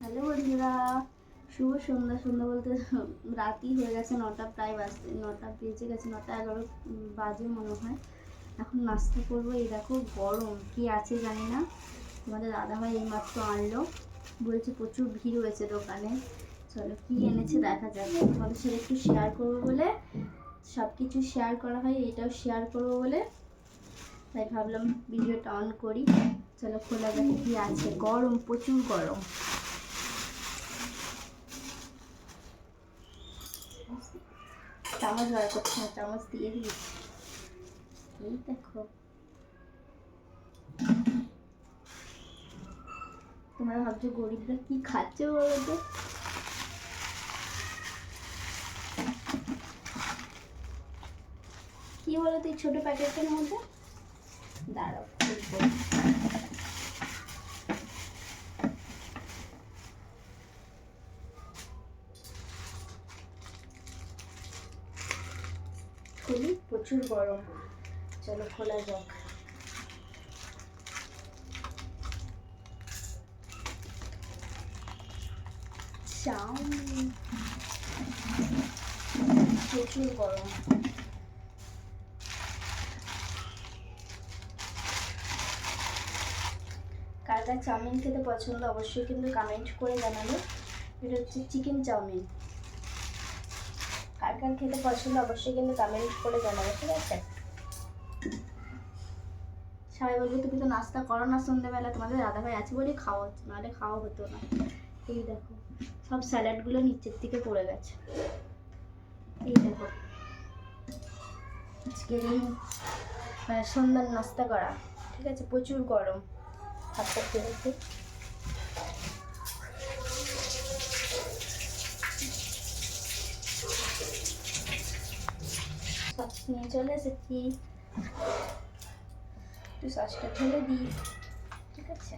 Hello বন্ধুরা, শুভ সন্ধ্যা। সন্ধ্যা বলতে রাতই হয়ে গেছে, নটা প্রায় বাজতে নটা বেজে গেছে, নটা এগারো বাজে মনে হয়। এখন নাস্তা করব। এই দেখো গরম, কি আছে জানি না। তোমাদের দাদাভাই এইমাত্র আনলো। বলেছে প্রচুর ভিড় হয়েছে দোকানে। চলো, কি এনেছে দেখা যাবে তোমাদের সাথে একটু শেয়ার করব বলে সব কিছু শেয়ার করা হয়, এটাও শেয়ার করব বলে। তাই ভাবলাম ভিডিওটা অন করি। চলো, খোলা যাক কি আছে। গরম, প্রচুর গরম। চামচ বার করছে না চামচ দিয়ে দিয়েছি এই দেখো তোমরা ভাবছ গরিবরা কি খাচ্ছে বলো তো কি বলো তো এই ছোট প্যাকেটের মধ্যে দাঁড়াও খুলি, প্রচুর গরম। চলো, খোলা যাক। চাউমিন প্রচুর গরম। কার চাউমিন খেতে পছন্দ, অবশ্যই কিন্তু কমেন্ট করে জানাবে। এটা হচ্ছে চিকেন চাউমিন। কার খেতে পছন্দ, অবশ্যই কিন্তু কমেন্ট করে জানাবে, ঠিক আছে? সবাই বলব, তুমি তো নাস্তা করো না সন্ধ্যেবেলা, তোমাদের দাদাভাই আছে বলেই খাওয়া হচ্ছে, নাহলে খাওয়া হতো না। এই দেখো, সব স্যালাডগুলো নিচের দিকে পড়ে গেছে। এই দেখো আজকের সন্ধ্যার নাস্তা করা, ঠিক আছে? প্রচুর গরম হাতটা ফেলেছে সস নিয়ে চলে এসেছি। একটু সসটা ঢেলে দিই ঠিক আছে?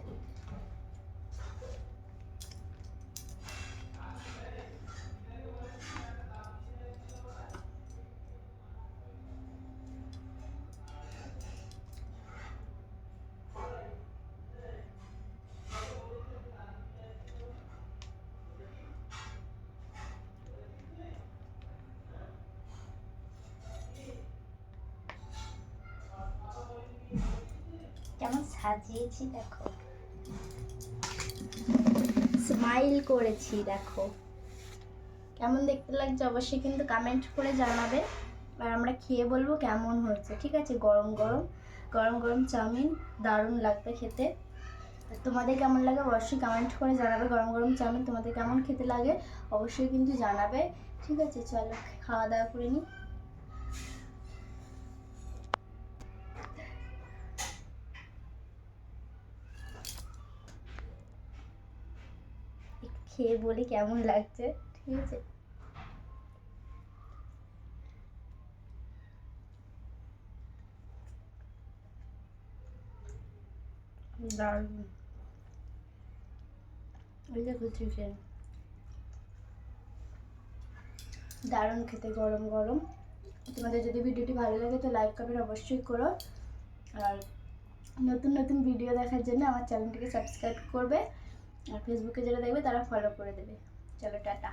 সাজিয়েছি দেখো। স্মাইল করেছি, দেখো। কেমন দেখতে লাগছে অবশ্যই কিন্তু কমেন্ট করে জানাবে। আর আমরা খেয়ে বলব কেমন হয়েছে, ঠিক আছে? গরম গরম। গরম গরম চাউমিন দারুণ লাগবে খেতে। তোমাদের কেমন লাগে অবশ্যই কমেন্ট করে জানাবে। গরম গরম চাউমিন তোমাদের কেমন খেতে লাগে অবশ্যই কিন্তু জানাবে। ঠিক আছে, চলো খাওয়া দাওয়া করে নিই। খেয়ে বলি কেমন লাগছে ঠিক আছে? দারুণ। ওই দেখো চিকেন দারুণ খেতে গরম গরম। তোমাদের যদি ভিডিওটি ভালো লাগে তো লাইক কমেন্ট অবশ্যই করো। আর নতুন নতুন ভিডিও দেখার জন্য আমার চ্যানেলটিকে সাবস্ক্রাইব করবে। আর ফেসবুকে যারা দেখবে তারা ফলো করে দেবে। চলো টাটা।